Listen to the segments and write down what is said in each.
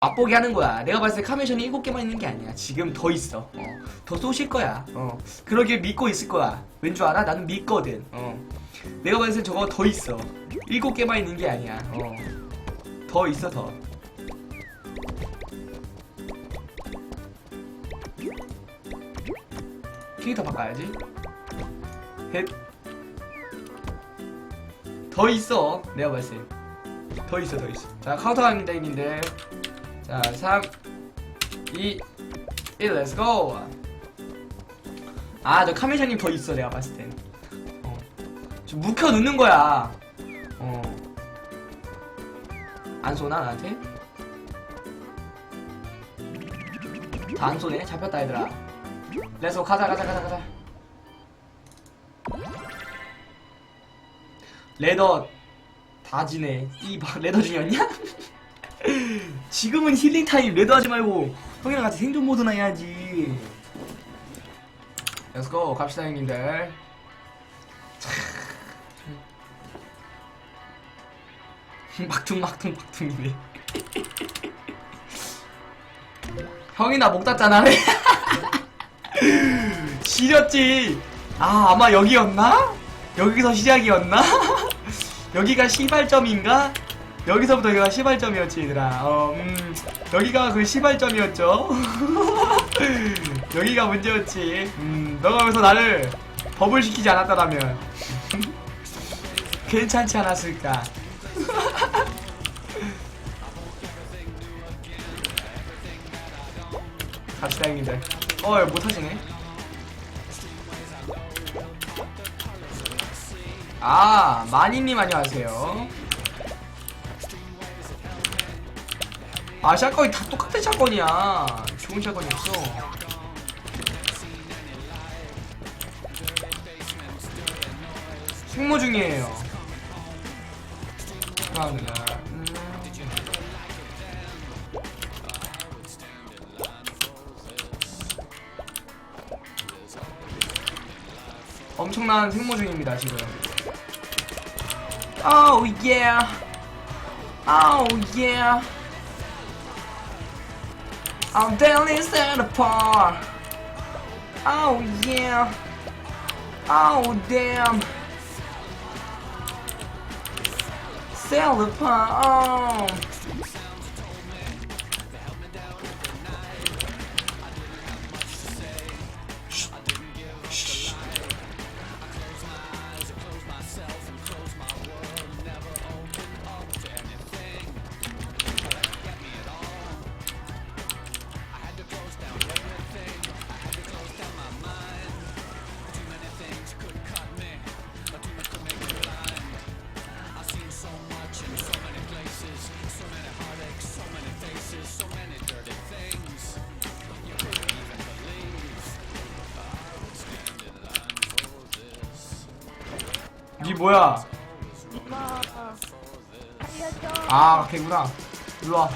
맛보게 하는 거야. 내가 봤을 때 카메션이 7개만 있는 게 아니야. 지금 더 있어. 어. 더 쏘실 거야. 어. 그러길 믿고 있을 거야. 왠 줄 알아? 나는 믿거든. 어. 내가 봤을 때 저거 더 있어. 7개만 있는 게 아니야. 어. 더 있어, 더. 캐릭터 바꿔야지. 헷. 더 있어. 내가 봤을 때. 더 있어, 더 있어. 자, 카운터 형님들. 자, 3, 2, 1, 렛츠 고! 아, 저 카메샤님 더 있어, 내가 봤을 땐. 어. 좀 묵혀 넣는 거야. 어. 안 쏘나, 나한테? 다 안 쏘네? 잡혔다, 얘들아. 렛츠고, 가자, 가자, 가자, 가자. 레더, 다 지네. 이, 바- 레더 중이었냐? 지금은 힐링 타임 레드 하지 말고 형이랑 같이 생존 모드나 해야지. 렛츠고 갑시다 형님들. 막둥 막둥 막둥이네. 형이 나 목 땄잖아. 지렸지. 아 아마 여기였나? 여기서 시작이었나? 여기가 시발점인가? 여기서부터 여기가 시발점이었지 얘들아. 어, 음, 여기가 그 시발점이었죠. 여기가 문제였지. 음, 너가 여기서 나를 버블 시키지 않았다라면. 괜찮지 않았을까? 갑시다 형님들 어 못하시네. 아 마니님 안녕하세요 아 샷건이 다 똑같은 샷건이야. 좋은 샷건이 없어. 승모 중이에요. 감사합니다 음. 엄청난 생모 중입니다 지금. Oh yeah. Oh I'm at Santa Paul. Oh yeah. Oh damn. Sell the. Oh. 뭐야? 아, 걔구나. 일로 와.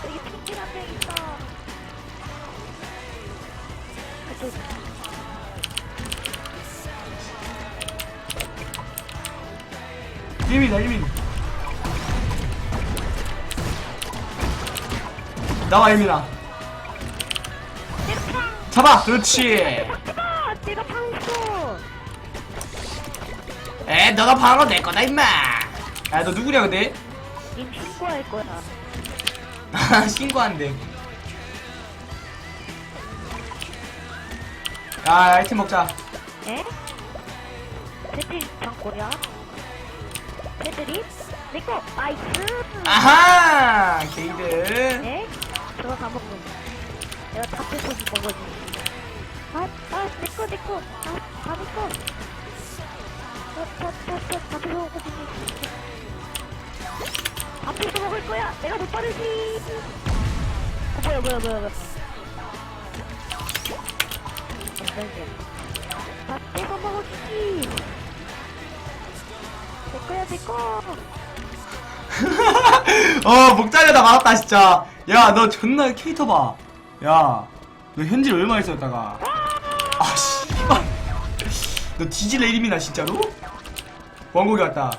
여기 이민다, 이민. 나와, 이민아. 잡아! 그렇지! 에, 너가 바로 내 거다, 임마! 야, 너 누구냐, 근데? 님 신고할 거야 아, 신고한대. 야, 아이템 먹자. 에? 패드립 창고야 패드립? 내꺼 나이스 아하! 게이드. 에? 저거 다 먹는 내가 다 뺏어서 먹어지 아, 아, 내꺼, 내꺼. 아, 다 내꺼. 다 뺏어 먹어지 앞에서 먹을 거야. 내가 더 빠르지. 어, 뭐야, 뭐야, 뭐야, 뭐야. 뺏어 먹어주지. 내 거야, 내 거. 어, 목 잘려다 말았다, 진짜. 야, 너 존나 캐릭터 봐. 야, 너 현질 얼마나 있었다가. 아, 씨발. 너 뒤질래 이름이나, 진짜로? 왕국이 왔다.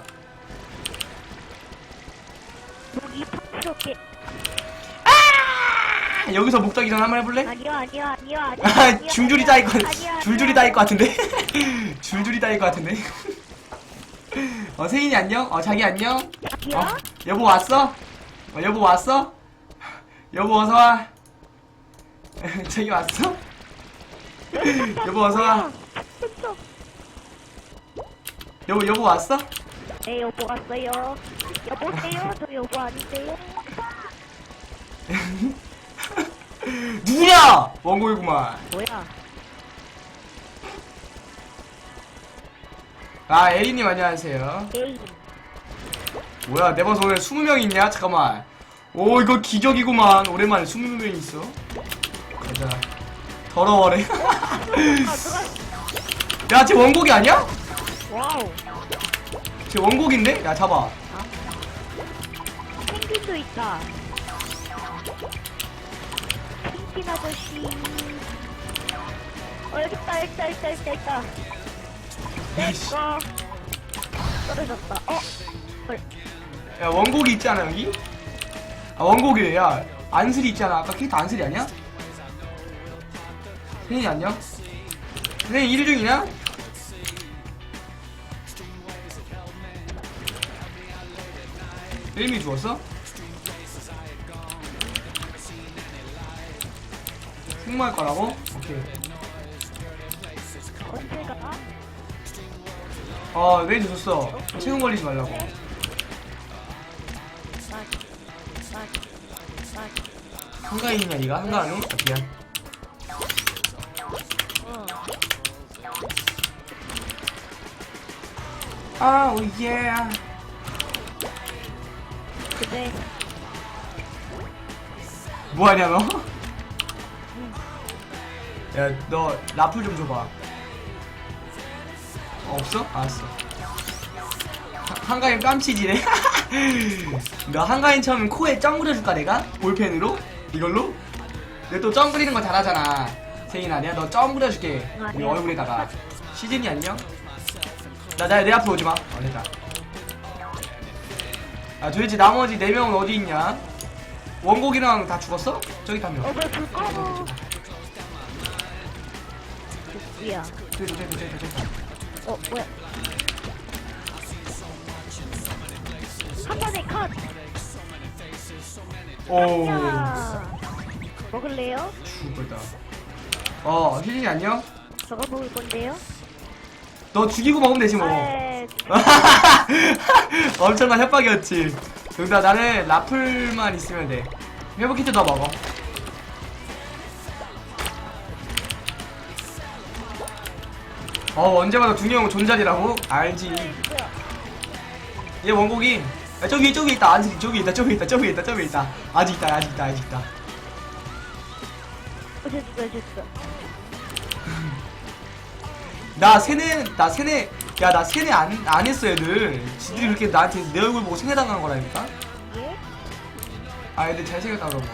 여기 팍스럽게. 아! 여기서 목적이전 한번 해볼래? 아니요 아니요 아니요 아니요 아, 아니요, 줄줄이 아니요, 따일 것, 아니요, 줄줄이 아니요. 따일 것 같은데? 줄줄이 따일 것 같은데? 어, 세인이 안녕? 어, 자기 안녕? 아니요 어, 여보 왔어? 어, 여보 왔어? 여보 어서 와. 자기 왔어? 여보 어서 와. 여보, 여보 왔어? 네 여보 왔어요 여보세요 저 여보 아닌데요 누구냐? 원고이구만. 뭐야 아, 에리님 안녕하세요. 게임 뭐야, 내 방송 오늘 20명 있냐? 잠깐만. 오, 이거 기적이구만. 오랜만에 20명 있어. 가자. 더러워래. 아 누가 야, 쟤 원곡이 아니야? 와우 쟤 원곡인데? 야, 잡아. 펭귄도 있다 펭귄 아저씨 어 여기 있다 있다 있다 있다, 있다. 내꺼 떨어졌다 어? 헐 야, 원곡이 있지 않아, 여기? 아, 원곡이래. 야, 안슬이 있잖아. 아까 캐릭터 안슬이 아니야? 선생님 안녕? 선생님 일 중이냐? 이름이 죽었어? 승마할 거라고? 오케이. 언제가? 어, 레이드 줬어. 체온 걸리지 말라고. 막, 한가인이냐, 니가? 한가하는? 아, 미안. 어. 아, 오, 예. 근데 뭐하냐 너? 야 너 라플 좀 줘봐 어, 없어? 알았어 하- 한가인 깜치지네 너 한가인 처음엔 코에 점 그려줄까 내가? 볼펜으로? 이걸로? 내가 또점 그리는 거 잘하잖아 세인아 내가 너 점 그려줄게 네. 얼굴에다가 시즌이 안녕? 나내 앞으로 오지마 어 됐다 아 도대체 나머지 4명은 어디 있냐? 원곡이랑 다 죽었어? 저기 다 명. 어, 왜 불 꺼? 뭐야? 저기 저기 저기 저기 저기. 어, 뭐야? 한 번에 컷! 오. 야! 먹을래요? 죽을다. 어, 희진이 안녕? 저거 먹을 건데요? 너 죽이고 먹으면 되지 뭐. 아, 엄청난 협박이었지. 여기다 나는 라플만 있으면 돼. 회복 키트 더 먹어. 어, 언제 봐도 건 존잘이라고? 알지. 얘 원곡이. 야, 저기, 저기 있다. 안슬이 저기 있다. 저기 있다. 저기 있다. 저기 있다. 아직 있다. 아직 있다. 아직 있다. 어쨌어, 어쨌어. 나 세뇌, 나 세뇌, 야, 나 세뇌 안, 안 했어, 애들. 지들이 그렇게 나한테 내 얼굴 보고 세뇌당한 거라니까? 예? 아, 애들 잘생겼다, 그러고.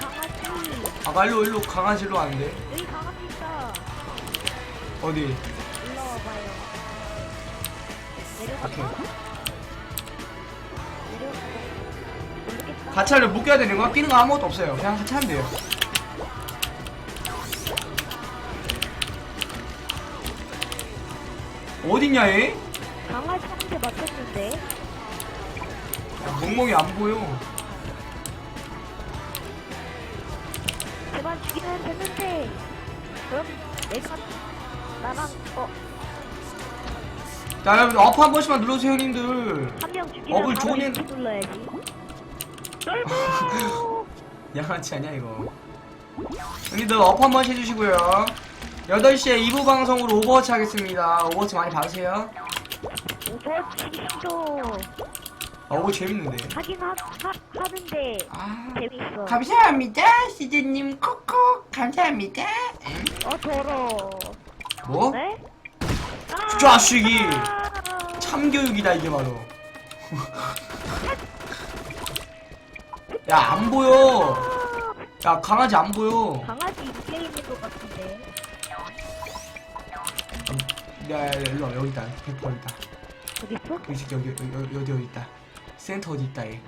강아지? 아, 말로 일로 강아지로 왔는데. 어디? 못 껴야 되는 거야? 끼는 거 아무것도 없어요. 그냥 같이 하면 돼요. 어딨냐, 얘? 강아지 한대 맞췄는데? 야, 멍멍이 안 보여. 그만 죽이면 됐는데. 그럼 내가 나랑 어, 자, 여러분, 업한 번씩만 눌러주세요, 형님들. 한명 죽이면 바로 좋은 이렇게 눌러야지. 쫄보! 양아치 아니야, 이거. 형님들, 업한 번씩 해주시고요. 8시에 2부 방송으로 오버워치 하겠습니다. 오버워치 많이 봐주세요. 오버워치 도 아, 오버 재밌는데. 하긴 하, 하, 하는데 아. 재밌어. 감사합니다, 시즈님 콕콕. 감사합니다. 응? 어 더러. 뭐? 네? 아, 자식이. 아, 참교육이다 이게 바로 야 안 보여 야 강아지 안 보여 강아지 있는 것 같은데. 야, 야, 야 일로 와 여기 있다 100% 있다 어디 있어? 여기 여기 여기 여기 어디 어디 있다 센터 어디 있다 얘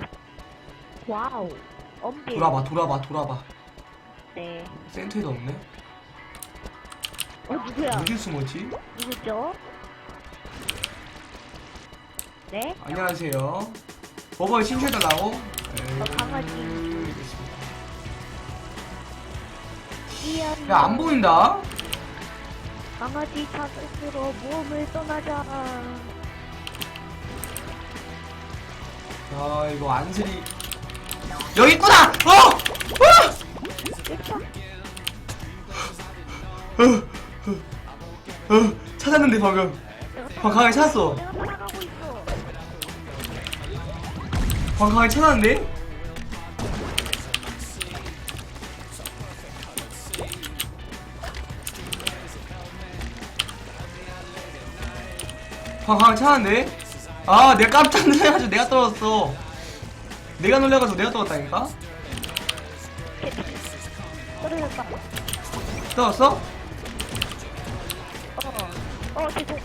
와우. 엄비. 돌아봐 돌아봐 돌아봐 네. 센터에도 없네 어, 누구야? 어디 숨었지? 누구죠? 네? 안녕하세요 버버 친추해달라고? 어, 강아지. 알겠습니다 이야. 야안 보인다? 강아지 찾으러 몸을 떠나자. 야 이거 안슬이 여기 있구나! 어! 어! 일단 어, 찾았는데 방금 내가 방 강하게 찾았어 내가 따라가고 있어. 방 강하게 찾았는데? 방 강하게 찾았는데? 아 내가 깜짝 놀라가지고 내가 떨어졌어 내가 놀라가지고 내가 떨어졌다니까? 떨어졌다. 떨어졌어? 어. 어, 죄송.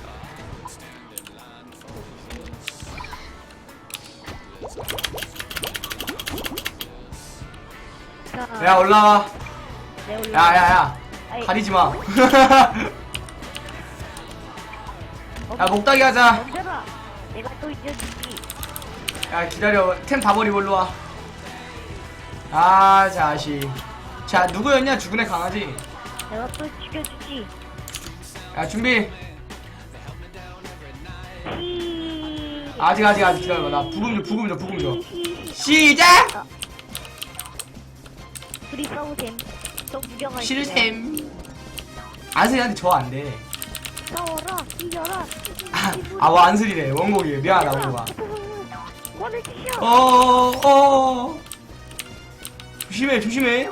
자, 야 올라와 네, 올라. 야 야 야 아이, 가리지 마. 야 목다기 하자. 내가 또 이겨주지. 야 기다려. 템 다 버리고 일로 와. 아 자식. 자 누구였냐 죽은 애 강아지. 내가 또 죽여주지. 야 준비. 시. 아직 아직 아직 기다려봐. 나 부금 줘 부금 줘 부금 줘. 시작. 둘이 싸우셈. 저 구경할게. 실샘. 안슬이한테 저 안 돼. 싸워라. 이겨라. 아뭐 안슬이래 원곡이래 미안하다 원곡아. 원을 치셔. 어, 어. 조심해, 조심해.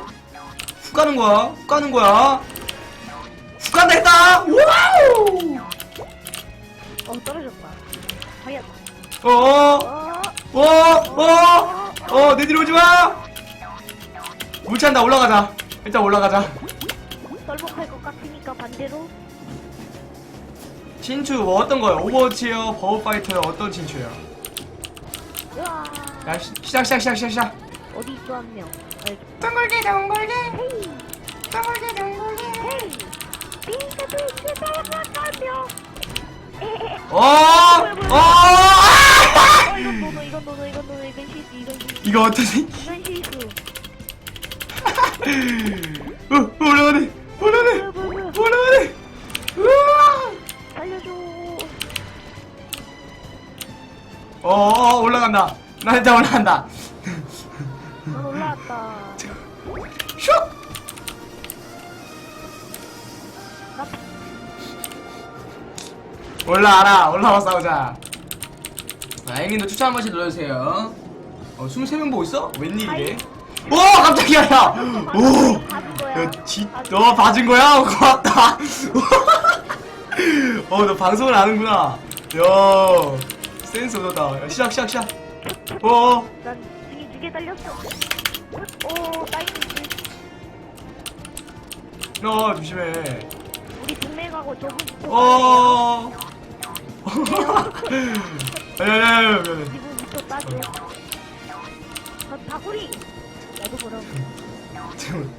훅 가는 거야, 훅 가는 거야. 훅 간다 했다! 와우! 어, 떨어졌다. 과연. 어, 어. 어, 어, 어, 내 뒤로 오지 마! 물 찬다, 올라가자. 일단 올라가자. 썰먹할 것 같으니까 반대로. 친추, 뭐 어떤 거야? 오버워치요, 버브파이터요, 어떤? 으아. 야, 시, 시작, 시작, 시작, 시작, 시작. 어디 있어 한 명. 알겠. 덩굴게, 헤이. 덩굴게, 덩굴게. 헤이. 한 명. 에헤. 어, 어, 아! 어, 이건 노노, 이건 노노, 이건 노노, 이건 실수, 이건 실수, 이거 어떠지? 이건 실수. 어, 어, 올라가네, 올라가네, 뭐야, 뭐야, 뭐야. 올라가네. 살려줘. 어, 어, 올라간다. 나 진짜 올라간다. 넌 올라왔다. 슉! 나 올라와라. 올라와 싸우자. 자, 앵님도 추천 한 번씩 눌러주세요. 어, 23명 보고 있어? 웬일이래? 오! 깜짝이야, 야! 오! 야, 지, 너 봐준 거야? 고맙다. 어, 너 방송을 아는구나. 야, 센스 얻었다. 야, 시작, 시작, 시작. 어, 난 등이 두 개 달렸어. 오, 나이스. 너 조심해. 우리 동맹하고 좁은 어. 아니, 아니, 아니, 아니, 아니. 지금부터 따줘. 저 다구리. 나도 그럼. 지금,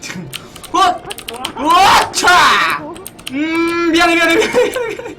지금, 헛! 와. 우와, 차! 음, 미안해, 미안해, 미안해, 미안해.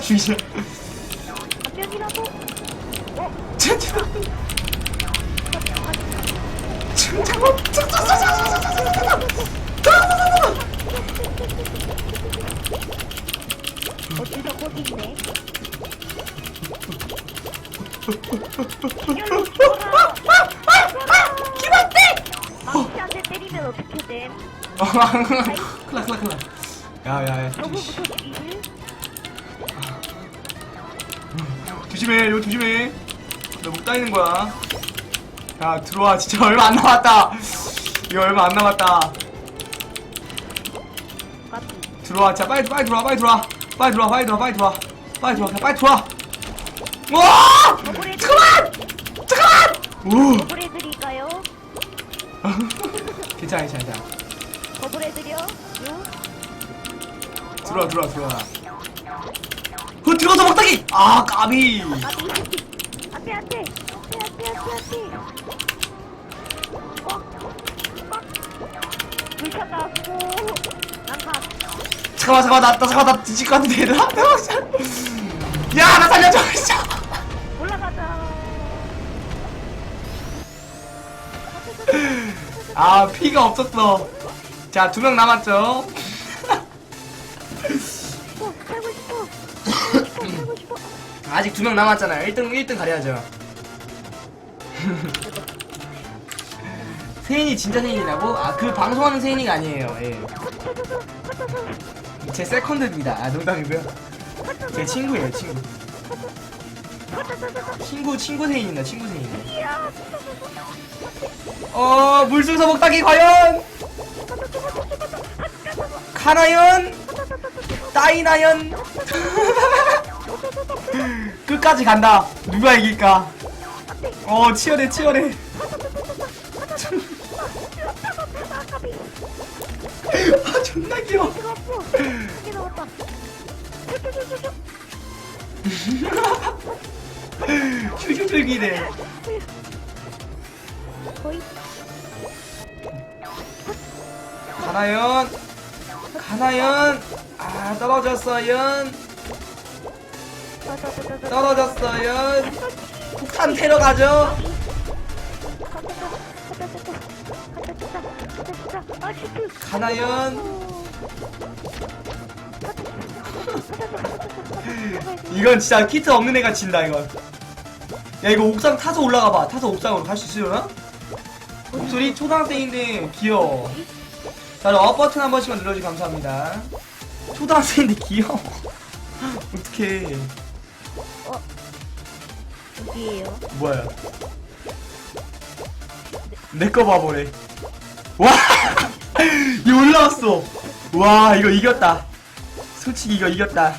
씨발 죽이자 뼈이라도 젠장 젠장 어디다 꽂히네 기반대! 막한테 때리면 어떻게 돼? 큰일 나 큰일 나 야야야 저거부터 죽이려 조심해 이거 조심해. 너목 따이는 거야. 야 들어와. 진짜 얼마 안 남았다. 이거 얼마 안 남았다. 들어와. 자 빨리 빨리 들어와 빨리 들어와. 빨리 들어와 빨리 들어와 빨리 들어와. 빨리 들어와 빨리 들어와. 와! 잠깐만! 잠깐만! 오! 버블에 드릴까요? 괜찮아 괜찮아 괜찮아. 버블에 드려? 요? 들어와 들어와 들어와 어 들어가서 막다기 아 까비. 안돼 안돼 안돼 안돼 안돼 안돼. 나고. 난가. 잠깐만 잠깐만 나, 나 잠깐만 나 뒤질 것 같은데 진짜 야나 살려줘 진짜 올라가자. 아 피가 없었어 자 두 명 남았죠 아직 두 명 남았잖아요. 1등 1등 가려야죠. 세인이 진짜 세인이라고? 아 그 방송하는 세인이가 아니에요. 예. 제 세컨드입니다. 아 농담이고요. 제 친구예요 친구. 친구 친구 세인입니다. 친구 세인. 어 물승서 먹다기 과연? 카나연? 따이나연 끝까지 간다. 누가 이길까? 어 치열해 치열해. 아 존나 귀여워. 휴휴들기네. 가나연? 가나연? 아 떨어졌어요 떨어졌어요. 폭탄 테러 가죠. 가나연. 이건 진짜 키트 없는 애가 진다 이건. 야 이거 옥상 타서 올라가 봐. 타서 옥상으로 갈 수 있으려나? 목소리 초등학생인데 귀여워. 자 업 버튼 한 번씩만 눌러주시면 감사합니다. 초등학생인데 귀여워. 어떡해 어디에요? 뭐야? 내 거 봐보래. 와! 이 올라왔어. 와, 이거 이겼다. 솔직히 이거 이겼다.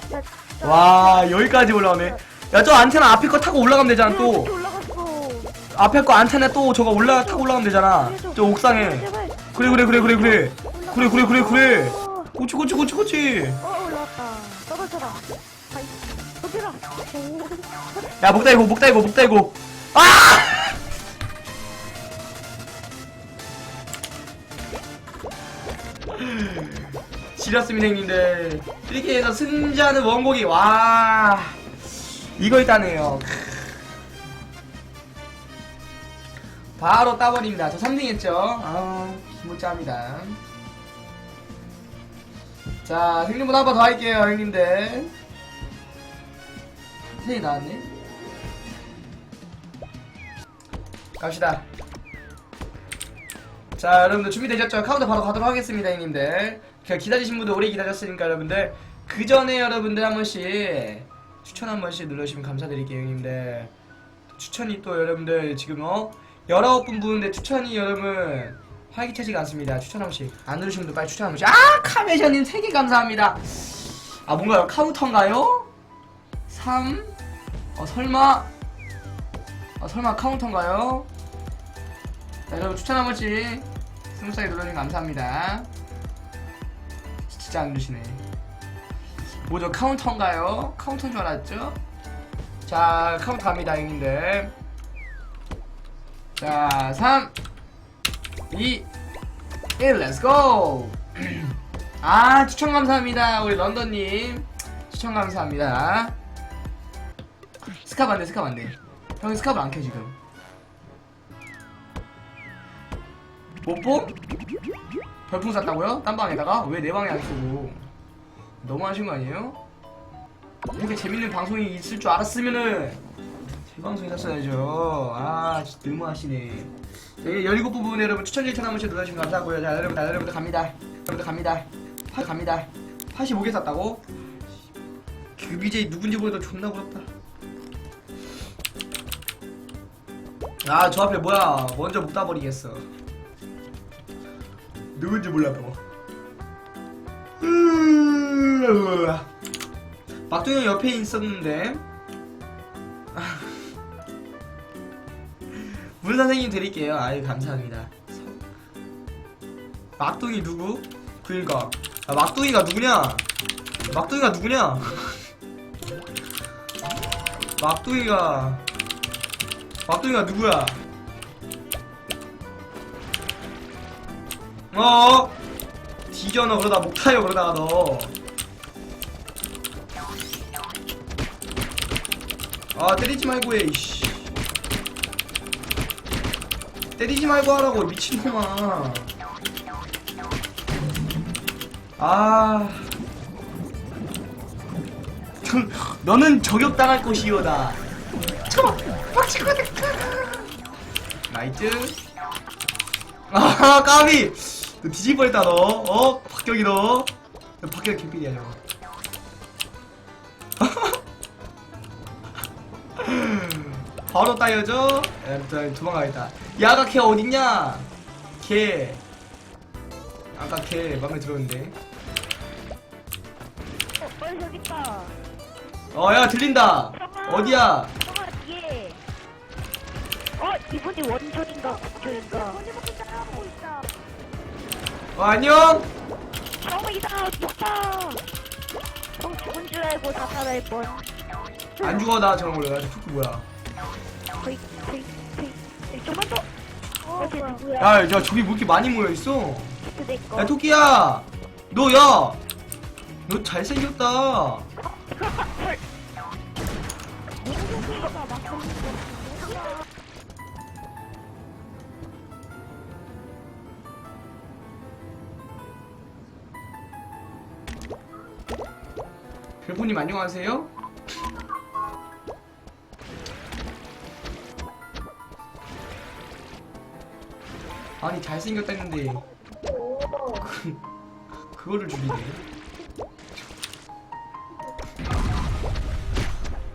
와, 여기까지 올라오네. 야, 저 안테나 앞에 거 타고 올라가면 되잖아, 또. 앞에 거 안테나 또 저거 올라 타고 올라가면 되잖아. 저 옥상에. 그래, 그래, 그래, 그래, 그래. 그래, 그래, 그래, 그래. 고치, 고치, 고치, 고치. 어, 올라왔다. 떨어져라. 어디라? 야 목다 이고 목다 이고 목다 이고. 아! 지렸습니다 형님들. 이렇게 해서 승자는 원곡이 와. 이거 있다네요. 바로 따버립니다. 저 3등 했죠? 아 기모짜합니다. 자 생존분 한번 더 할게요 형님들 선생님 나왔네? 갑시다. 자 여러분들 준비되셨죠? 카운터 바로 가도록 하겠습니다 형님들. 그 기다리신 분들 오래 기다렸으니까 여러분들. 그 전에 여러분들 한 번씩 추천 한 번씩 눌러주시면 감사드릴게요 형님들. 추천이 또 여러분들 지금 어? 19분 보는데 추천이 여러분 활기차지가 않습니다. 추천 한 번씩 안 분들 빨리 추천 한 번씩. 아 카메샤님 3개 감사합니다. 아 뭔가요? 카운터인가요? 3 어 설마 어 설마 카운터인가요? 자 여러분 추천 한 번씩 스무스하게 눌러주면 감사합니다 진짜 안 누르시네 뭐죠 카운터인가요? 카운터인 줄 알았죠? 자 카운터 갑니다 형님들 자 3 2 1 렛츠고 아 추천 감사합니다 우리 런던님 추천 감사합니다 스카브 안돼 스카브 안돼 형이 스카브 안켜 지금 못보? 별풍 쐈다고요? 딴 방에다가? 왜 내 방에 안 쓰고 너무 하신 거 아니에요? 이렇게 재밌는 방송이 있을 줄 알았으면은 제 방송에 샀어야죠 아 진짜 너무 하시네 저희 17부분 여러분 추천 1천 한 번씩 눌러주시면 감사하고요. 자, 여러분, 자, 여러분들 갑니다. 여러분들 갑니다. 파 갑니다. 85개 샀다고? 그 BJ 누군지 모르도 존나 부럽다. 아, 저 앞에 뭐야. 먼저 못 따버리겠어. 누군지 몰라도. 형 옆에 있었는데. 아. 문 선생님 드릴게요. 아유, 감사합니다. 막둥이 누구? 그니까. 아, 막둥이가 누구냐? 막둥이가 누구냐? 막둥이가. 막둥이가 누구야? 어? 뒤져 너 그러다 목 타요 그러다가 너. 아 때리지 말고 해 이씨. 때리지 말고 하라고 미친놈아. 아. 너는 저격당할 것이오다. 잠깐만, 빡치고 나이트. 아, 까비! 너 뒤질 뻔했다, 너. 어? 박격이 너. 너 박격 개필이야, 저거. 바로 따여줘? 야, 또 도망가겠다. 야가 걔 어딨냐? 걔. 아까 걔 맘에 들었는데. 어, 빨리 저기 있다. 어, 야, 들린다. 어디야? 이분이 원조인가, 국조인가. 어, 안녕? 형이다, 죽다. 형 죽은 줄 알고 자살할 뻔. 안 죽어, 나 저런 걸로. 나 토끼 뭐야. 거의, 거의, 거의. 좀만 더. 어, 쟤 누구야? 야, 야, 저기 뭐 이렇게 많이 모여 있어? 그내 거. 야, 토끼야! 너, 야! 너 잘생겼다. 별보님 안녕하세요? 아니 잘생겼다 했는데 그, 그거를 줄이네.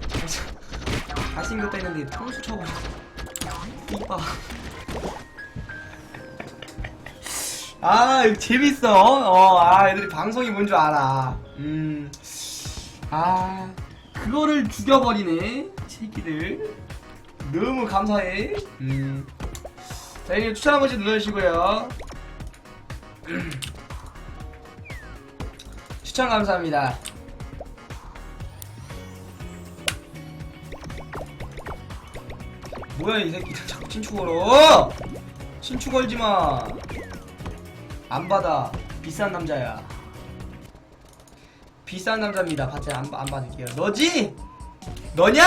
잘- 잘생겼다 했는데 통수 쳐버려 이봐 아 재밌어 어, 아 애들이 방송이 뭔 줄 알아. 음 아, 그거를 죽여버리네, 새끼들. 너무 감사해. 음. 자, 이제 추천 한 번씩 눌러주시고요. 추천 감사합니다. 뭐야, 이 새끼들 자꾸 친추 걸어! 친추 걸지 마! 안 받아. 비싼 남자야. 비싼 남자입니다. 받지 안, 안 받을게요. 너지? 너냐?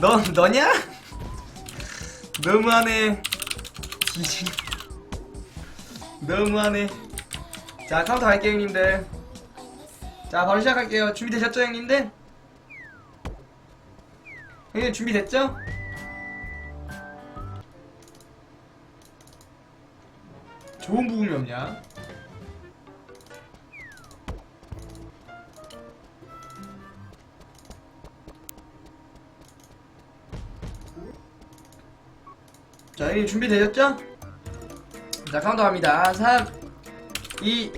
너 너냐? 너무하네. 뒤지. 너무하네. 자 카운터 갈게요 형님들. 자 바로 시작할게요. 준비되셨죠 형님들? 형님 준비됐죠? 좋은 부분이 없냐? 자, 형님 준비되셨죠? 자, 카운터 갑니다. 3, 2,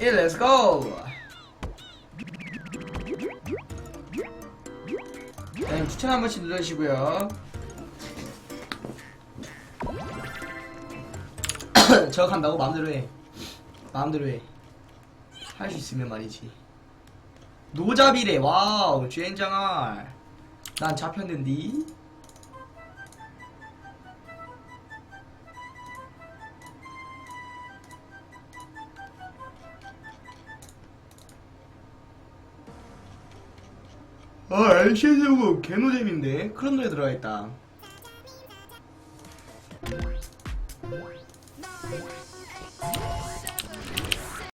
1, 렛츠고! 추천 한 번씩 눌러주시고요. 저거 한다고 마음대로 해. 마음대로 해. 할 수 있으면 말이지. 노잡이래. 와우. 쥐엔장알. 난 잡혔는디. 아, LCS고 개노잼인데? 그런 노래 들어가 있다.